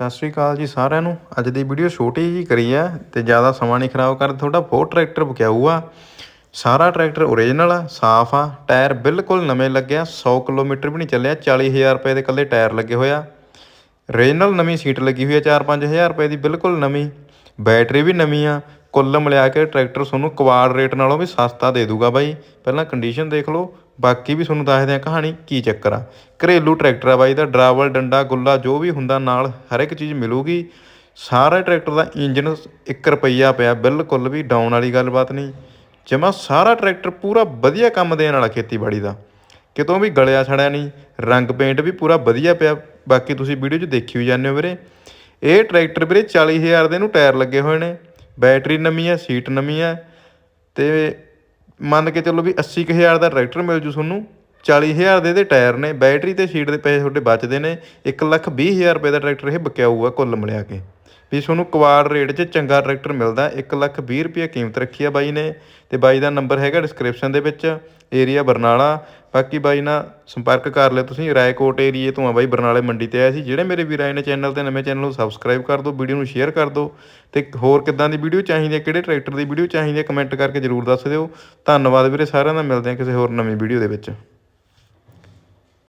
ਸਤਿ ਸ਼੍ਰੀ ਅਕਾਲ ਜੀ ਸਾਰਿਆਂ ਨੂੰ। ਅੱਜ ਦੀ ਵੀਡੀਓ ਛੋਟੀ ਜੀ ਕਰੀ ਆ ਤੇ ਜ਼ਿਆਦਾ ਸਮਾਂ ਨਹੀਂ ਖਰਾਬ ਕਰ, ਤੁਹਾਡਾ ਫੋਰ ਟਰੈਕਟਰ ਬਕਿਆਊ ਆ ਸਾਰਾ ਟਰੈਕਟਰ ਓਰੀਜਨਲ ਆ, ਸਾਫ਼ ਆ, ਟਾਇਰ ਬਿਲਕੁਲ ਨਵੇਂ ਲੱਗਿਆ 100 ਕਿਲੋਮੀਟਰ ਵੀ ਨਹੀਂ ਚੱਲਿਆ 40000 ਰੁਪਏ ਦੇ ਇਕੱਲੇ ਟਾਇਰ ਲੱਗੇ ਹੋਇਆ ਰੀਜਨਲ ਨਵੀਂ ਸੀਟ ਲੱਗੀ ਹੋਈ ਆ 4-5000 ਰੁਪਏ ਦੀ ਬਿਲਕੁਲ ਨਵੀਂ। ਬੈਟਰੀ ਵੀ ਨਵੀਂ ਆ ਕੁੱਲ ਮਿਲਾ ਕੇ ਟਰੈਕਟਰ ਤੁਹਾਨੂੰ ਕਵਾੜ ਰੇਟ ਨਾਲੋਂ ਵੀ ਸਸਤਾ ਦੇ ਦੂਗਾ ਬਾਈ। ਪਹਿਲਾਂ ਕੰਡੀਸ਼ਨ ਦੇਖ ਲਓ, ਬਾਕੀ ਵੀ ਤੁਹਾਨੂੰ ਦੱਸਦੇ ਆ ਕਹਾਣੀ ਕੀ ਚੱਕਰ ਆ। ਘਰੇਲੂ ਟਰੈਕਟਰ ਆ ਬਾਈ ਦਾ ਡਰਾਵਲ, ਡੰਡਾ, ਗੁੱਲਾ ਜੋ ਵੀ ਹੁੰਦਾ ਨਾਲ ਹਰ ਇੱਕ ਚੀਜ਼ ਮਿਲੂਗੀ। ਸਾਰਾ ਟਰੈਕਟਰ ਦਾ ਇੰਜਨ 1 ਰੁਪਈਆ ਪਿਆ, ਬਿਲਕੁਲ ਵੀ ਡਾਊਨ ਵਾਲੀ ਗੱਲਬਾਤ ਨਹੀਂ। ਜਮਾ ਸਾਰਾ ਟਰੈਕਟਰ ਪੂਰਾ ਵਧੀਆ ਕੰਮ ਦੇਣ ਵਾਲਾ ਖੇਤੀਬਾੜੀ ਦਾ। ਕਿਤੋਂ ਵੀ ਗਲਿਆ ਛੜਿਆ ਨਹੀਂ, ਰੰਗ ਪੇਂਟ ਵੀ ਪੂਰਾ ਵਧੀਆ ਪਿਆ, ਬਾਕੀ ਤੁਸੀਂ ਵੀਡੀਓ 'ਚ ਦੇਖੀ ਵੀ ਜਾਂਦੇ ਹੋ ਵੀਰੇ। ਇਹ ਟਰੈਕਟਰ ਵੀਰੇ 40000 ਦੇ ਨੂੰ ਟਾਇਰ ਲੱਗੇ ਹੋਏ ਨੇ। ਬੈਟਰੀ ਨਵੀਂ ਹੈ, ਸੀਟ ਨਵੀਂ ਹੈ ਅਤੇ ਮੰਨ ਕੇ ਚੱਲੋ ਵੀ 80000 ਦਾ ਟਰੈਕਟਰ ਮਿਲ ਜੂ ਤੁਹਾਨੂੰ, ਚਾਲੀ ਹਜ਼ਾਰ ਦੇ ਇਹਦੇ ਟਾਇਰ ਨੇ, ਬੈਟਰੀ ਅਤੇ ਸੀਟ ਦੇ ਪੈਸੇ ਤੁਹਾਡੇ ਬਚਦੇ ਨੇ 120000 ਰੁਪਏ ਦਾ ਟਰੈਕਟਰ ਇਹ ਬਕਿਆਊ ਹੋਊਗਾ ਕੁੱਲ ਮਿਲਿਆ ਕੇ। ਵੀ ਤੁਹਾਨੂੰ ਕਵਾੜ ਰੇਟ 'ਚ ਚੰਗਾ ਟਰੈਕਟਰ ਮਿਲਦਾ 1,20,000 ਰੁਪਏ ਕੀਮਤ ਰੱਖੀ ਆ ਬਾਈ ਨੇ ਤੇ ਬਾਈ ਦਾ ਨੰਬਰ ਹੈਗਾ ਡਿਸਕ੍ਰਿਪਸ਼ਨ ਦੇ ਵਿੱਚ ਏਰੀਆ ਬਰਨਾਲਾ। ਬਾਕੀ ਬਾਈ ਨਾਲ ਸੰਪਰਕ ਕਰ ਲਿਓ ਤੁਸੀਂ ਰਾਏਕੋਟ ਏਰੀਏ ਤੋਂ ਆ ਬਾਈ ਬਰਨਾਲੇ ਮੰਡੀ ਤੇ ਆਇਆ ਸੀ। ਜਿਹੜੇ ਮੇਰੇ ਵੀਰ ਆਏ ਨੇ ਚੈਨਲ ਤੇ ਨਵੇਂ ਚੈਨਲ ਨੂੰ ਸਬਸਕ੍ਰਾਈਬ ਕਰ ਦਿਓ ਵੀਡੀਓ ਨੂੰ ਸ਼ੇਅਰ ਕਰ ਦਿਓ ਤੇ ਹੋਰ ਕਿੱਦਾਂ ਦੀ ਵੀਡੀਓ ਚਾਹੀਦੀ ਹੈ ਕਿਹੜੇ ਟਰੈਕਟਰ ਦੀ ਵੀਡੀਓ ਚਾਹੀਦੀ ਹੈ ਕਮੈਂਟ ਕਰਕੇ ਜਰੂਰ ਦੱਸ ਦਿਓ। ਧੰਨਵਾਦ ਵੀਰੇ ਸਾਰਿਆਂ ਦਾ ਮਿਲਦੇ ਹਾਂ ਕਿਸੇ ਹੋਰ ਨਵੀਂ ਵੀਡੀਓ ਦੇ ਵਿੱਚ।